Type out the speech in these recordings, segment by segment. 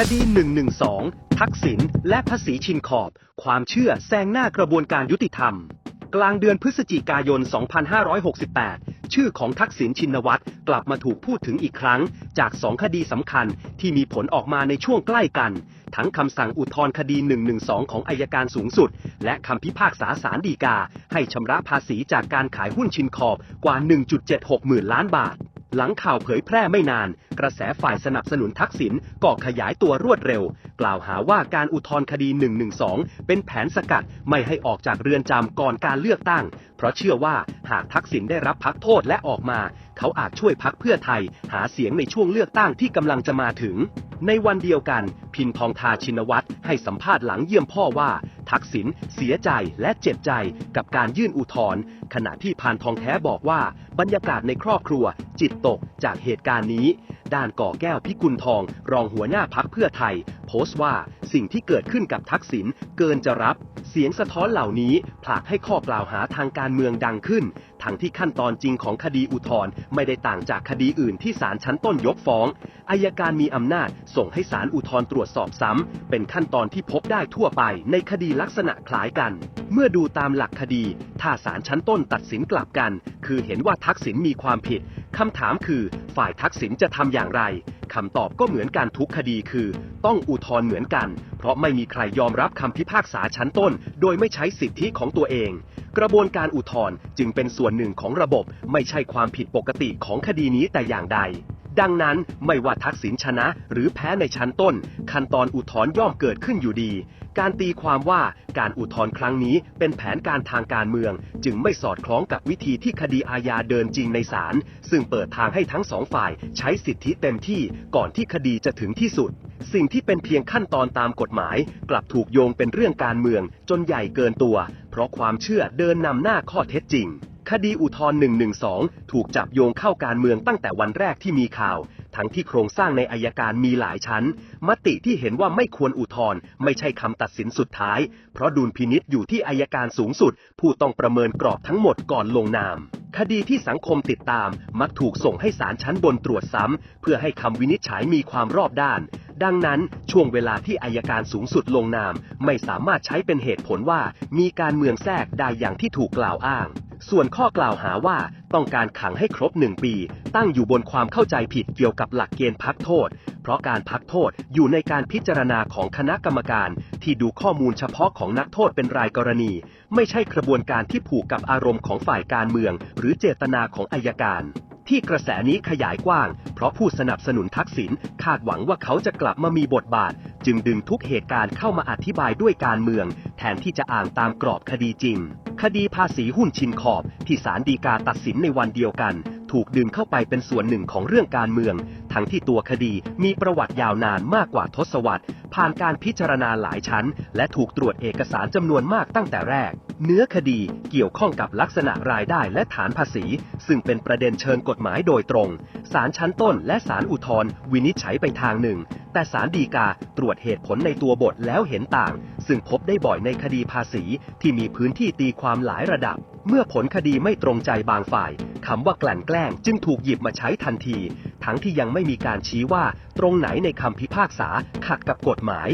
คดี 112 ทักษิณและภาษีชินขอบ ความเชื่อแซงหน้ากระบวนการยุติธรรม กลางเดือนพฤศจิกายน 2568 ชื่อของทักษิณชินวัตรกลับมาถูกพูดถึงอีกครั้ง จากสองคดีสำคัญที่มีผลออกมาในช่วงใกล้กัน ทั้งคำสั่งอุทธรณ์คดี 112 ของอายการสูงสุด และคำพิพากษาศาลฎีกา ให้ชำระภาษีจากการขายหุ้นชินขอบกว่า 1.76 หมื่นล้านบาท หลังข่าวเผยแพร่ไม่นาน กระแสฝ่ายสนับสนุนทักษิณก็ขยายตัวรวดเร็ว กล่าวหาว่าการอุทธรณ์คดี 112 เป็นแผนสกัดไม่ให้ออกจากเรือนจำก่อนการเลือกตั้ง เพราะเชื่อว่าหากทักษิณได้รับพักโทษและออกมา เขาอาจช่วยพักเพื่อไทย หาเสียงในช่วงเลือกตั้งที่กำลังจะมาถึง ในวันเดียวกัน พินทองทาชินวัตรให้สัมภาษณ์หลังเยี่ยมพ่อว่า ทักษิณเสียใจและเจ็บใจกับการยื่นอุทธรณ์ขณะที่พานทองแท้บอกว่า บรรยากาศในครอบครัว จิตตกจากเหตุการณ์นี้ ด้านก่อแก้วพิกุลทอง รองหัวหน้าพักเพื่อไทย โพสต์ว่าสิ่งที่เกิดขึ้นกับทักษิณเกินจะรับ เสียงสะท้อนเหล่านี้ผลักให้ข้อกล่าวหาทางการเมืองดังขึ้น ทั้งที่ขั้นตอนจริงของคดีอุทธรณ์ไม่ได้ต่างจากคดีอื่นที่ศาลชั้นต้นยกฟ้องอายการมีอำนาจส่งให้ศาลอุทธรณ์ตรวจสอบซ้ำ เป็นขั้นตอนที่พบได้ทั่วไปในคดีลักษณะคล้ายกัน เมื่อดูตามหลักคดี ถ้าศาลชั้นต้นตัดสินกลับกัน คือเห็นว่าทักษิณมีความผิดคำถามคือ ฝ่ายทักษิณจะทำอย่างไรคำตอบก็เหมือนการทุกคดีคือ ต้องอุทธรณ์เหมือนกัน เพราะไม่มีใครยอมรับคำพิพากษาชั้นต้น โดยไม่ใช้สิทธิของตัวเอง กระบวนการอุทธรณ์จึงเป็นส่วนหนึ่งของระบบ ไม่ใช่ความผิดปกติของคดีนี้แต่อย่างใด ดังนั้นไม่ว่าทักษิณชนะหรือแพ้ในชั้นต้น ขั้นตอนอุทธรณ์ย่อมเกิดขึ้นอยู่ดี การตีความว่าการอุทธรณ์ครั้งนี้เป็นแผนการทางการเมือง จึงไม่สอดคล้องกับวิธีที่คดีอาญาเดินจริงในศาลซึ่งเปิดทางให้ทั้งสองฝ่ายใช้สิทธิเต็มที่ก่อนที่คดีจะถึงที่สุด สิ่งที่เป็นเพียงขั้นตอนตามกฎหมาย กลับถูกโยงเป็นเรื่องการเมืองจนใหญ่เกินตัว เพราะความเชื่อเดินนำหน้าข้อเท็จจริง คดีอุทธรณ์112 ถูกจับโยงเข้าการเมืองตั้งแต่วันแรกที่มีข่าว ทั้งที่โครงสร้างในอายการมีหลายชั้น มติที่เห็นว่าไม่ควรอุทธรณ์ไม่ใช่คำตัดสินสุดท้าย เพราะดุลพินิษอยู่ที่อายการสูงสุด ผู้ต้องประเมินกรอบทั้งหมดก่อนลงนาม คดีที่สังคมติดตาม มักถูกส่งให้ศาลชั้นบนตรวจซ้ำเพื่อให้คำวินิจฉัยมีความรอบด้าน ดังนั้นช่วงเวลาที่อายการสูงสุดลงนาม ไม่สามารถใช้เป็นเหตุผลว่ามีการเมืองแทรกได้อย่างที่ถูกกล่าวอ้าง ส่วนข้อกล่าวหาว่าต้องการขังให้ครบหนึ่งปี ตั้งอยู่บนความเข้าใจผิดเกี่ยวกับหลักเกณฑ์พักโทษ เพราะการพักโทษอยู่ในการพิจารณาของคณะกรรมการ ที่ดูข้อมูลเฉพาะของนักโทษเป็นรายกรณี ไม่ใช่กระบวนการที่ผูกกับอารมณ์ของฝ่ายการเมือง หรือเจตนาของอายการที่กระแสนี้ขยายกว้าง เพราะผู้สนับสนุนทักษิณคาดหวังว่าเขาจะกลับมามีบทบาท จึงดึงทุกเหตุการณ์เข้ามาอธิบายด้วยการเมือง แทนที่จะอ่านตามกรอบคดีจริง คดีภาษีหุ้นชินขอบที่ศาลฎีกาตัดสินในวันเดียวกัน ถูกดึงเข้าไปเป็นส่วนหนึ่งของเรื่องการเมือง ทั้งที่ตัวคดีมีประวัติยาวนานมากกว่าทศวรรษ ผ่านการพิจารณาหลายชั้น และถูกตรวจเอกสารจำนวนมากตั้งแต่แรก เนื้อคดีเกี่ยวข้องกับลักษณะรายได้และฐานภาษี ซึ่งเป็นประเด็นเชิงกฎหมายโดยตรงศาลชั้นต้นและศาลอุทธร์วินิจฉัยไปทางหนึ่ง แต่ศาลฎีกาตรวจเหตุผลในตัวบทแล้วเห็นต่าง ซึ่งพบได้บ่อยในคดีภาษีที่มีพื้นที่ตีความหลายระดับ เมื่อผลคดีไม่ตรงใจบางฝ่าย คำว่ากลั่นแกล้งจึงถูกหยิบมาใช้ทันที ทั้งที่ยังไม่มีการชี้ว่าตรงไหนในคำพิพากษาขัดกับกฎหมาย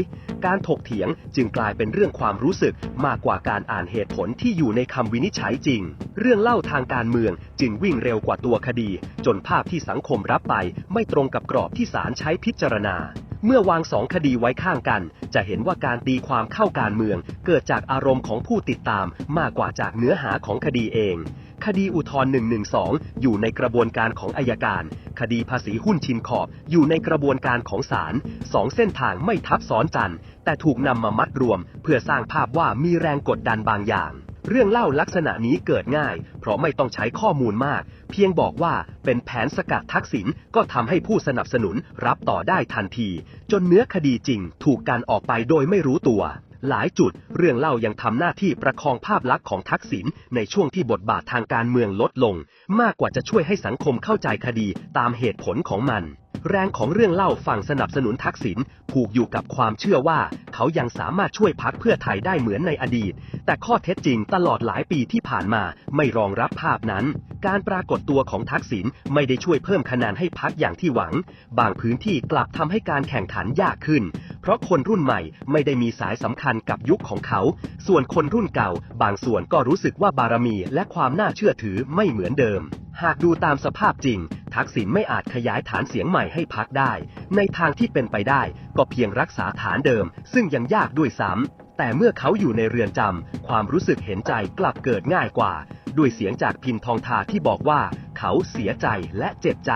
การถกเถียงจึงกลายเป็นเรื่องความรู้สึกมากกว่าการอ่านเหตุผลที่อยู่ในคำวินิจฉัยจริง เรื่องเล่าทางการเมืองจึงวิ่งเร็วกว่าตัวคดี จนภาพที่สังคมรับไปไม่ตรงกับกรอบที่ศาลใช้พิจารณาเมื่อวางสองคดีไว้ข้างกัน จะเห็นว่าการตีความเข้าการเมือง เกิดจากอารมณ์ของผู้ติดตามมากกว่าจากเนื้อหาของคดีเอง คดีอุทธรณ์112 อยู่ในกระบวนการของอายการ คดีภาษีหุ้นชินขอบ อยู่ในกระบวนการของศาลสองเส้นทางไม่ทับซ้อนกัน แต่ถูกนำมามัดรวม เพื่อสร้างภาพว่ามีแรงกดดันบางอย่าง เรื่องเล่าลักษณะนี้เกิดง่าย เพราะไม่ต้องใช้ข้อมูลมาก เพียงบอกว่าเป็นแผนสกัดทักษิณก็ทำให้ผู้สนับสนุนรับต่อได้ทันที จนเนื้อคดีจริงถูกการออกไปโดยไม่รู้ตัว หลายจุด เรื่องเล่ายังทำหน้าที่ประคองภาพลักษณ์ของทักษิณในช่วงที่บทบาททางการเมืองลดลง มากกว่าจะช่วยให้สังคมเข้าใจคดีตามเหตุผลของมัน แรงของเรื่องเล่าฝั่งสนับสนุนทักษิณผูกอยู่กับความเชื่อว่า เขายังสามารถช่วยพักเพื่อไทยได้เหมือนในอดีต แต่ข้อเท็จจริงตลอดหลายปีที่ผ่านมาไม่รองรับภาพนั้น การปรากฏตัวของทักษิณไม่ได้ช่วยเพิ่มคะแนนให้พักอย่างที่หวัง บางพื้นที่กลับทำให้การแข่งขันยากขึ้น เพราะคนรุ่นใหม่ไม่ได้มีสายสำคัญกับยุคของเขา ส่วนคนรุ่นเก่า บางส่วนก็รู้สึกว่าบารมีและความน่าเชื่อถือไม่เหมือนเดิม หากดูตามสภาพจริง ทักษิณไม่อาจขยายฐานเสียงใหม่ให้พักได้ ในทางที่เป็นไปได้ก็เพียงรักษาฐานเดิม ซึ่งยังยากด้วยซ้ำแต่เมื่อเขาอยู่ในเรือนจำความรู้สึกเห็นใจกลับเกิดง่ายกว่า ด้วยเสียงจากพินทองทาที่บอกว่า เขาเสียใจและเจ็บใจ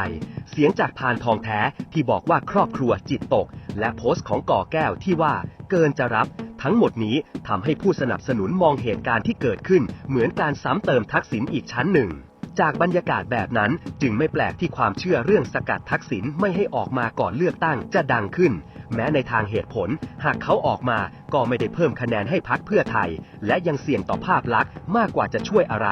เสียงจากพานทองแท้ที่บอกว่าครอบครัวจิตตก และโพสต์ของก่อแก้วที่ว่า เกินจะรับทั้งหมดนี้ทำให้ผู้สนับสนุนมองเหตุการณ์ที่เกิดขึ้น เหมือนการซ้ำเติมทักษิณอีกชั้นหนึ่ง จากบรรยากาศแบบนั้นจึงไม่แปลกที่ความเชื่อเรื่องสกัดทักษิณไม่ให้ออกมาก่อนเลือกตั้งจะดังขึ้น แม้ในทางเหตุผล หากเขาออกมาก็ไม่ได้เพิ่มคะแนนให้พักเพื่อไทย และยังเสี่ยงต่อภาพลักษณ์มากกว่าจะช่วยอะไร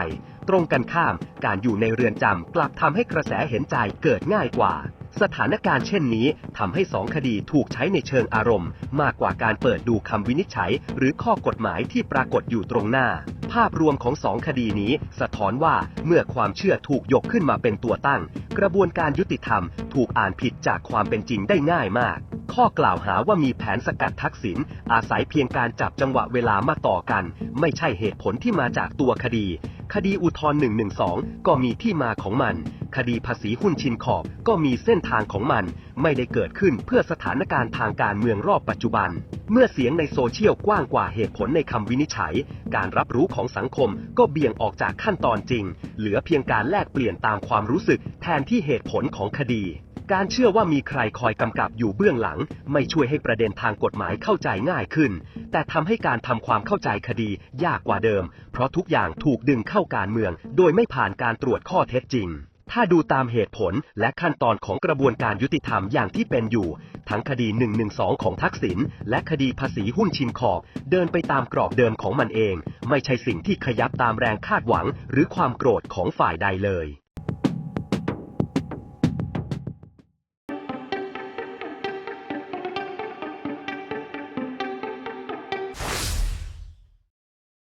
ตรงกันข้าม การอยู่ในเรือนจำกลับทำให้กระแสเห็นใจเกิดง่ายกว่าสถานการณ์เช่นนี้ทำให้สองคดีถูกใช้ในเชิงอารมณ์ มากกว่าการเปิดดูคำวินิจฉัย หรือข้อกฎหมายที่ปรากฏอยู่ตรงหน้า ภาพรวมของสองคดีนี้ สะท้อนว่าเมื่อความเชื่อถูกยกขึ้นมาเป็นตัวตั้ง กระบวนการยุติธรรมถูกอ่านผิดจากความเป็นจริงได้ง่ายมาก ข้อกล่าวหาว่ามีแผนสกัดทักษิณอาศัยเพียงการจับจังหวะเวลามาต่อกัน ไม่ใช่เหตุผลที่มาจากตัวคดี คดีอุทธรณ์112 ก็มีที่มาของมัน คดีภาษีหุ้นชินขอบก็มีเส้นทางของมัน ไม่ได้เกิดขึ้นเพื่อสถานการณ์ทางการเมืองรอบปัจจุบัน เมื่อเสียงในโซเชียลกว้างกว่าเหตุผลในคำวินิจฉัย การรับรู้ของสังคมก็เบี่ยงออกจากขั้นตอนจริง เหลือเพียงการแลกเปลี่ยนตามความรู้สึกแทนที่เหตุผลของคดี การเชื่อว่ามีใครคอยกำกับอยู่เบื้องหลัง ไม่ช่วยให้ประเด็นทางกฎหมายเข้าใจง่ายขึ้น แต่ทำให้การทำความเข้าใจคดียากกว่าเดิม เพราะทุกอย่างถูกดึงเข้าการเมือง โดยไม่ผ่านการตรวจข้อเท็จจริง ถ้าดูตามเหตุผลและขั้นตอนของกระบวนการยุติธรรมอย่างที่เป็นอยู่ ทั้งคดี 112 ของทักษิณและคดีภาษีหุ้นชินขอบ เดินไปตามกรอบเดิมของมันเอง ไม่ใช่สิ่งที่ขยับตามแรงคาดหวัง หรือความโกรธของฝ่ายใดเลย